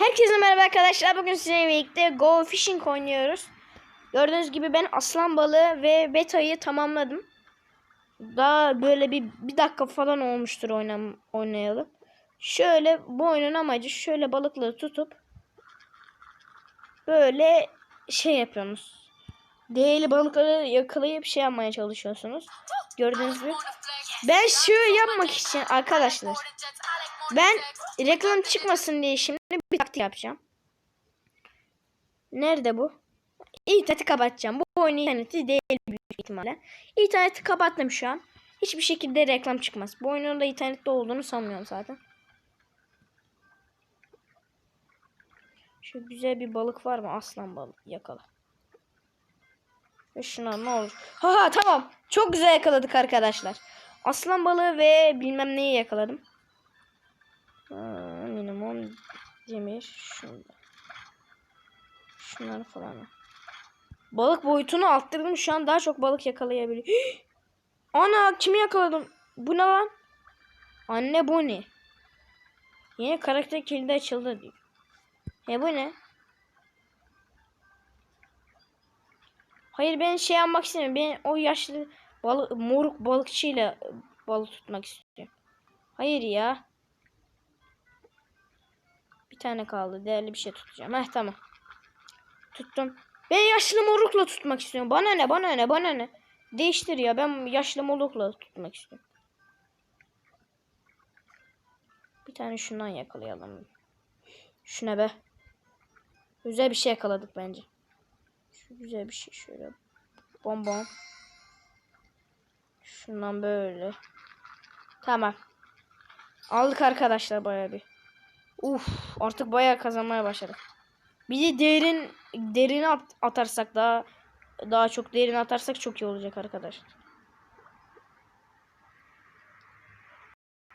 Herkese merhaba arkadaşlar. Bugün sizinle birlikte Go Fishing oynuyoruz. Gördüğünüz gibi ben aslan balığı ve beta'yı tamamladım. Daha böyle bir, bir dakika falan olmuştur oynam, oynayalım. Şöyle bu oyunun amacı şöyle balıkları tutup böyle şey yapıyorsunuz. Değerli balıkları yakalayıp şey yapmaya çalışıyorsunuz. Gördüğünüz gibi. Ben şöyle yapmak için arkadaşlar. Ben reklam çıkmasın diye şimdi bir taktik yapacağım. Nerede bu? İnterneti kapatacağım. Bu oyun interneti değil büyük ihtimalle. İnterneti kapattım şu an. Hiçbir şekilde reklam çıkmaz. Bu oyunun da internette olduğunu sanmıyorum zaten. Şu güzel bir balık var mı? Aslan balığı. Yakala. Ve şuna ne olur. Ha tamam. Çok güzel yakaladık arkadaşlar. Aslan balığı ve bilmem neyi yakaladım. Minimum demir şunda. Şunları falan. al. Balık boyutunu arttırdım. Şu an daha çok balık yakalayabiliyor. Ana kimi yakaladım? Bu ne lan? Anne bu ne? Yeni karakter kilidi açıldı diyor. E bu ne? Hayır ben şey yapmak istemiyorum. Ben o yaşlı balık moruk balıkçıyla balık tutmak istiyorum. Hayır ya. Tane kaldı. Değerli bir şey tutacağım. Heh tamam. Tuttum. Ben yaşlı morukla tutmak istiyorum. Bana ne bana ne bana ne. Değiştir ya. Ben yaşlı morukla tutmak istiyorum. Bir tane şundan yakalayalım. Şuna be. Güzel bir şey yakaladık bence. Şu güzel bir şey şöyle. Bonbon. Şundan böyle. Tamam. Aldık arkadaşlar bayağı bir. Uf, artık bayağı kazanmaya başladık. Bir de derin derini at, atarsak daha daha çok derin atarsak çok iyi olacak arkadaşlar.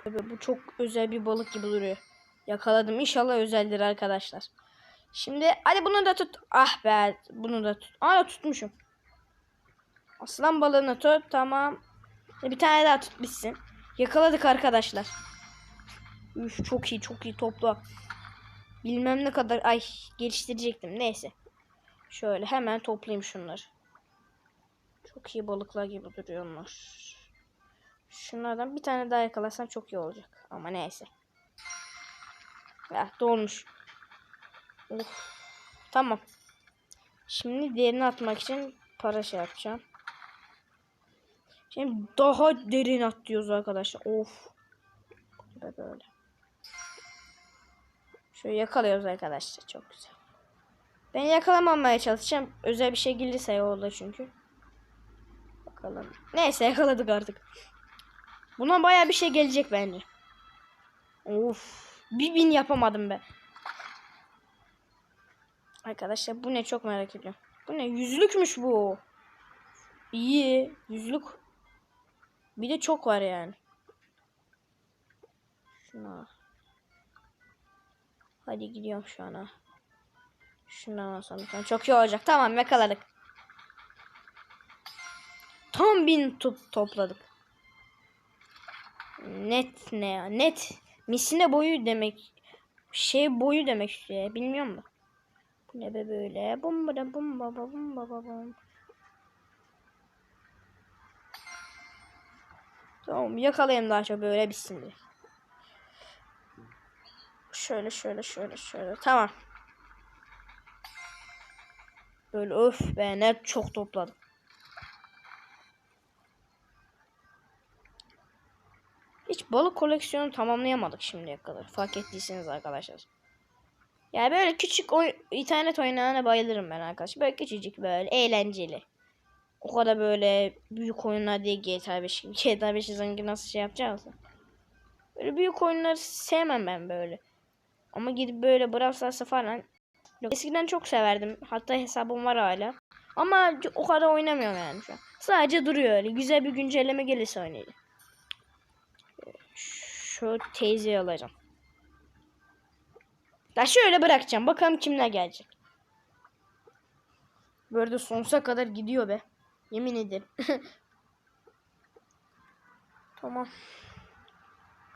Bu çok özel bir balık gibi duruyor. Yakaladım. İnşallah özeldir arkadaşlar. Şimdi hadi bunu da tut. Ah be bunu da tut. Aa tutmuşum. Aslan balığını tut. Tamam. Bir tane daha tut bitsin. Yakaladık arkadaşlar. Üf, çok iyi çok iyi topla. Bilmem ne kadar ay geliştirecektim. Neyse. Şöyle hemen toplayayım şunları. Çok iyi balıklar gibi duruyorlar. Şunlardan bir tane daha yakalasam çok iyi olacak. Ama neyse. Ya dolmuş. Of. Tamam. Şimdi derini atmak için para şey yapacağım. Şimdi daha derin atlıyoruz arkadaşlar. Of. Böyle böyle. Şöyle yakalıyoruz arkadaşlar. Çok güzel. Ben yakalamamaya çalışacağım. Özel bir şey gelirse yolda çünkü. Bakalım. Neyse yakaladık artık. Buna baya bir şey gelecek bence. Of. Bir bin yapamadım be. Arkadaşlar bu ne çok merak ediyorum. Bu ne? Yüzlükmüş bu. İyi. Yüzlük. Bir de çok var yani. Şuna. Hadi gidiyorum şu ana. Şundan alsam çok iyi olacak. Tamam yakaladık. Tam bin top topladık. Net ne ya? Net. Misine boyu demek. Şey boyu demek işte. Bilmiyorum da. Bu ne be böyle? Bomba da bomba bomba bomba. Tamam yakalayayım daha çok böyle bitsin diye. Şöyle şöyle şöyle şöyle. Tamam. Böyle öf be ne çok topladım. Hiç balık koleksiyonu tamamlayamadık şimdiye kadar. Fark ettiyseniz arkadaşlar. Yani böyle küçük oy internet oyunlarına bayılırım ben arkadaşlar. Böyle küçücük böyle eğlenceli. O kadar böyle büyük oyunlar değil GTA 5 gibi. GTA 5'i sanki nasıl şey yapacağız. Böyle büyük oyunları sevmem ben böyle. Ama gidip böyle Brawl falan. Eskiden çok severdim. Hatta hesabım var hala. Ama o kadar oynamıyorum yani şu an. Sadece duruyor öyle. Güzel bir güncelleme gelirse oynayacağım. Şu teyzeyi alacağım. Ya şöyle bırakacağım. Bakalım kimler gelecek. Böyle sonsuza kadar gidiyor be. Yemin ederim. tamam.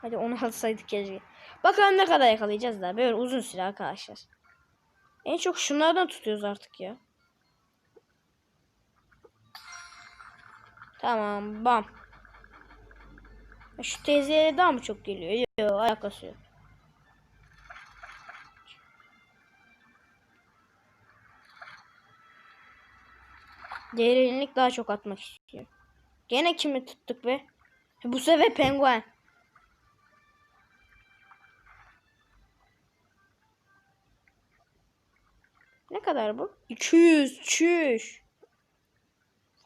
Hadi onu alsaydık keşke. Bakalım ne kadar yakalayacağız da. Böyle uzun süre arkadaşlar. En çok şunlardan tutuyoruz artık ya. Tamam bam. Şu teyzeye daha mı çok geliyor? Yok alakası yok. Derinlik daha çok atmak istiyor. Gene kimi tuttuk be? Bu sefer penguen. Ne kadar bu? 200. Çüş.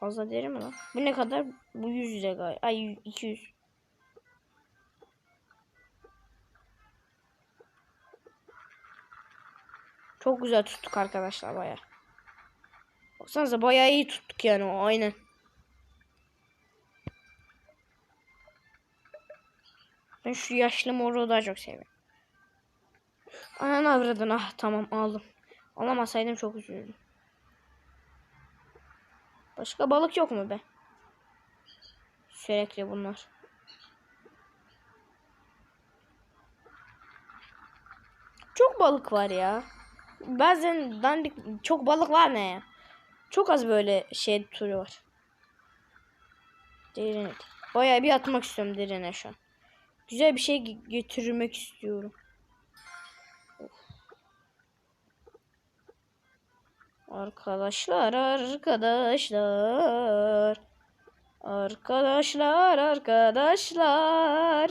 Fazla derim mi lan? Bu ne kadar? Bu 100 lira galiba. Ay 200. Çok güzel tuttuk arkadaşlar baya. Baksanıza bayağı iyi tuttuk yani o aynen. Ben şu yaşlı moru daha çok seviyorum. Ananı avradın ah tamam aldım. Alamasaydım çok üzüldüm. Başka balık yok mu be? Sürekli bunlar. Çok balık var ya. Bazen dandik çok balık var ne ya? Çok az böyle şey türü var. Derine. Bayağı bir atmak istiyorum derine şu an. Güzel bir şey getirmek istiyorum. Arkadaşlar, arkadaşlar. Arkadaşlar, arkadaşlar.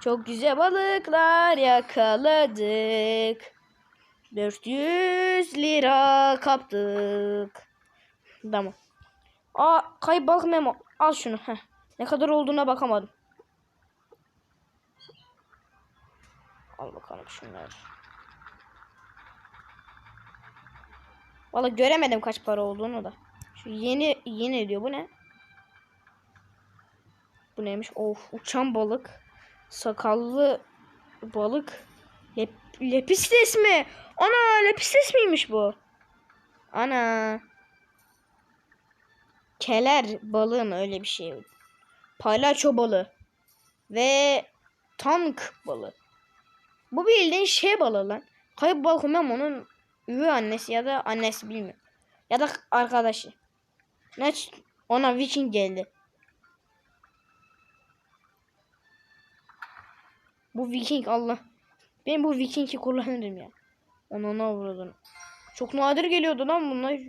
Çok güzel balıklar yakaladık. 400 lira kaptık. Tamam. Aa kayıp balık memo. Al şunu. Heh. Ne kadar olduğuna bakamadım. Al bakalım şunları. Valla göremedim kaç para olduğunu da. Şu yeni yeni diyor. Bu ne? Bu neymiş? Of uçan balık. Sakallı balık. Lep, lepistes mi? Ana lepistes miymiş bu? Ana. Keler balığı mı öyle bir şey. Palyaço balığı. Ve tank balığı. Bu bildiğin şey balığı lan. Kayıp balık Memo'nun üvey annesi ya da annesi bilmiyorum. Ya da arkadaşı. Ne ona Viking geldi. Bu Viking Allah. Ben bu Viking'i kullanırım ya. Ona ne vururdun? Çok nadir geliyordu lan bunlar.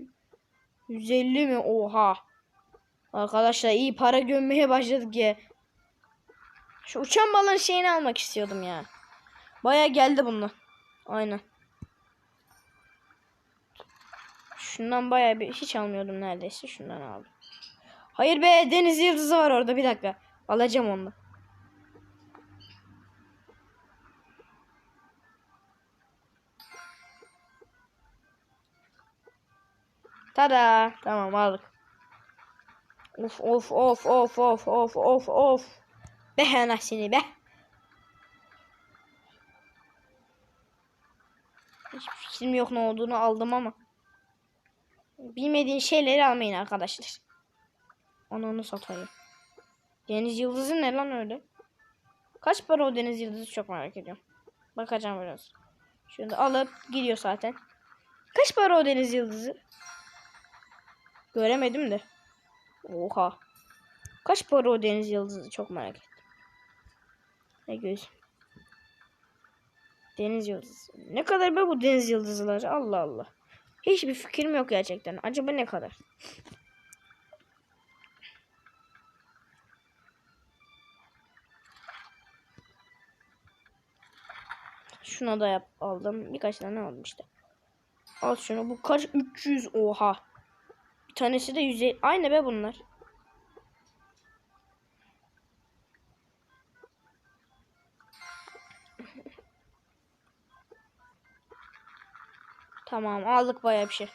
150 mi? Oha. Arkadaşlar iyi para gömmeye başladık ya. Şu uçan balığın şeyini almak istiyordum ya. Baya geldi bunlar. Aynen. Şundan baya bir hiç almıyordum neredeyse. Şundan aldım. Hayır be deniz yıldızı var orada bir dakika. Alacağım onu. da. Tada. Tamam aldık. Of of of of of of of of. Be anasını be. Hiçbir fikrim yok ne olduğunu aldım ama. Bilmediğin şeyleri almayın arkadaşlar. Onu onu satayım. Deniz yıldızı ne lan öyle? Kaç para o deniz yıldızı çok merak ediyorum. Bakacağım biraz. Şunu alıp gidiyor zaten. Kaç para o deniz yıldızı? Göremedim de. Oha. Kaç para o deniz yıldızı çok merak ettim. Ne göz. Deniz yıldızı. Ne kadar be bu deniz yıldızları? Allah Allah. Hiçbir fikrim yok gerçekten. Acaba ne kadar? Şuna da yap aldım. Birkaç tane aldım işte. Al şunu. Bu kaç? 300. Oha. Bir tanesi de 150. Aynı be bunlar. Tamam aldık bayağı bir şey.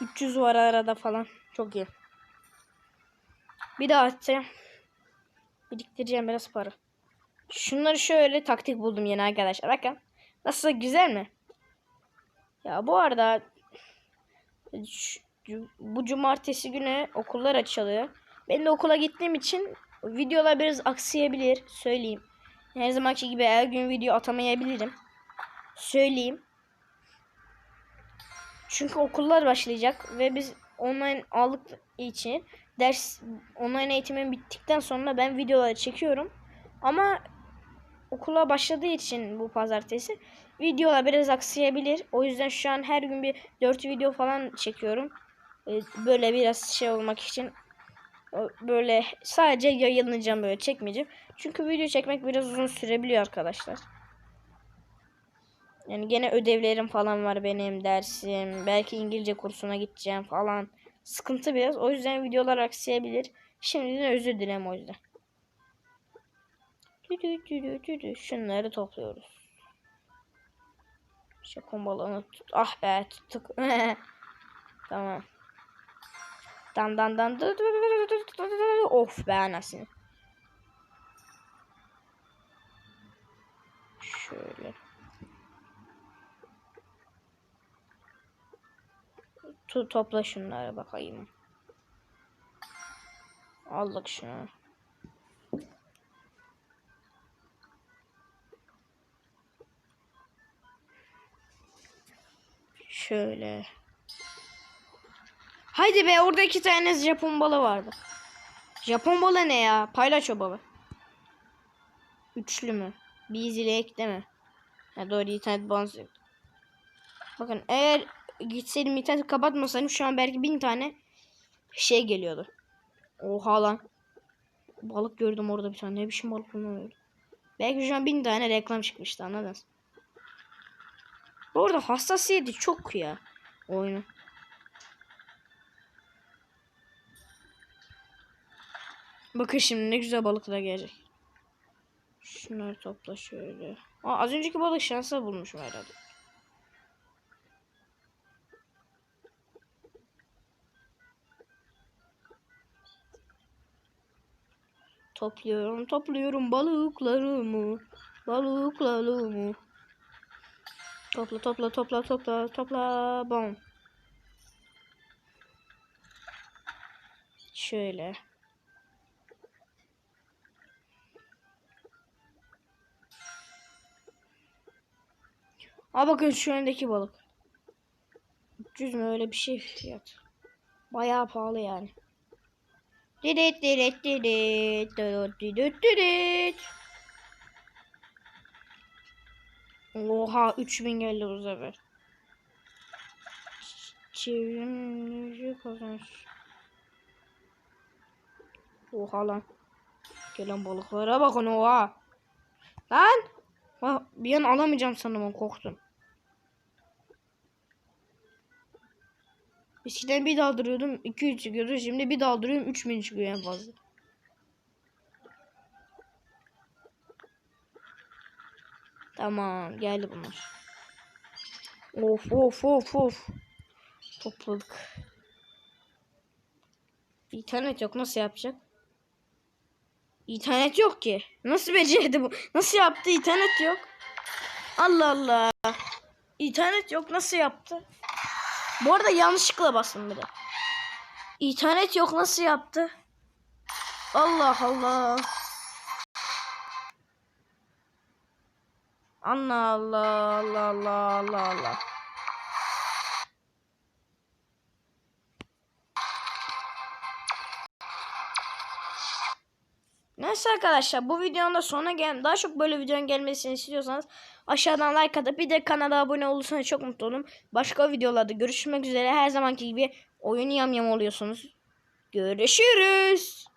300 var arada falan. Çok iyi. Bir daha atacağım. Biriktireceğim biraz para. Şunları şöyle taktik buldum yeni arkadaşlar. Bakın. Nasıl güzel mi? Ya bu arada bu cumartesi günü okullar açılıyor. Ben de okula gittiğim için videolar biraz aksayabilir söyleyeyim. Her zamanki gibi her gün video atamayabilirim. Söyleyeyim. Çünkü okullar başlayacak ve biz online aldık için ders online eğitimin bittikten sonra ben videoları çekiyorum. Ama okula başladığı için bu pazartesi videolar biraz aksayabilir. O yüzden şu an her gün bir 4 video falan çekiyorum. Ee, Böyle biraz şey olmak için o- böyle sadece yayınlayacağım böyle çekmeyeceğim. Çünkü video çekmek biraz uzun sürebiliyor arkadaşlar. Yani gene ödevlerim falan var benim dersim. Belki İngilizce kursuna gideceğim falan. Sıkıntı biraz. O yüzden videolar aksayabilir. Şimdiden özür dilerim o yüzden. Şunları topluyoruz. İşte kombalanı tut. Ah be tuttuk. tamam. Dan dan dan. Of be anasını. Şöyle. Tu topla şunları bakayım. Aldık şunu. Şöyle. Haydi be orada iki tane Japon balı vardı. Japon balı ne ya? Paylaş o balı. Üçlü mü? Bir zile ekleme. Ha doğru internet bağlantısı. Bakın eğer gitseydim internet kapatmasaydım şu an belki bin tane şey geliyordu. Oha lan. Balık gördüm orada bir tane. Ne biçim balık bunlar. Belki şu an bin tane reklam çıkmıştı anladınız. Bu arada hassasiyeti çok ya oyunu. Bakın şimdi ne güzel balıklar gelecek. Şunları topla şöyle. Aa, az önceki balık şansa bulmuşum herhalde. Topluyorum, topluyorum balıklarımı. Balıklarımı. Topla, topla, topla, topla, topla. Bom. Şöyle. Aa bakın şu öndeki balık. 300 mü öyle bir şey fiyat. Bayağı pahalı yani. Dirit dirit dirit dirit dirit dirit. Oha 3000 geldi bu sefer. Çevrimici kazanç. Oha lan. Gelen balıklara bakın oha. Lan. Bir an alamayacağım sandım korktum. Eskiden bir daldırıyordum 200 çıkıyordu. Şimdi bir daldırıyorum 3000 çıkıyor en fazla. Tamam geldi bunlar. Of of of of. Topladık. İnternet yok nasıl yapacak? İnternet yok ki. Nasıl becerdi bu? Nasıl yaptı? İnternet yok. Allah Allah. İnternet yok nasıl yaptı? Bu arada yanlışlıkla bastım bir de. İnternet yok nasıl yaptı? Allah Allah. Allah Allah Allah Allah Allah Allah. Neyse arkadaşlar bu videonun da sonuna gelen daha çok böyle videonun gelmesini istiyorsanız aşağıdan like atıp bir de kanala abone olursanız çok mutlu olurum. Başka videolarda görüşmek üzere her zamanki gibi oyun yam yam oluyorsunuz. Görüşürüz.